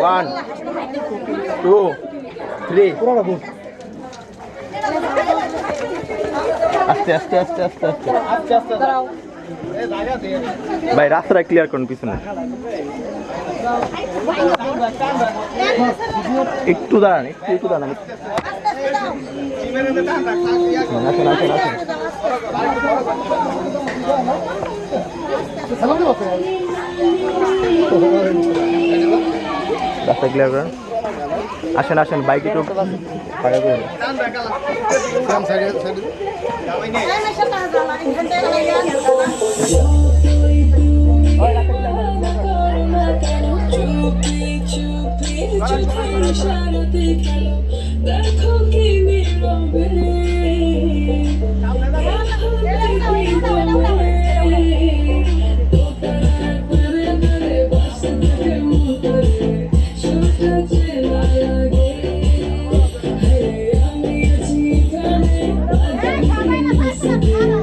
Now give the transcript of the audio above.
One two three আস্তে আস্তে আস্তে আস্তে আস্তে। ভাই, রাস্তাটা ক্লিয়ার করুন, পিছনে। একটু দাঁড়ান, একটু একটু দাঁড়ান। আসেন আসেন আসেন ক্লিয়ার করেন। আসেন আসেন বাইক একটু দেখো 哎抢拍了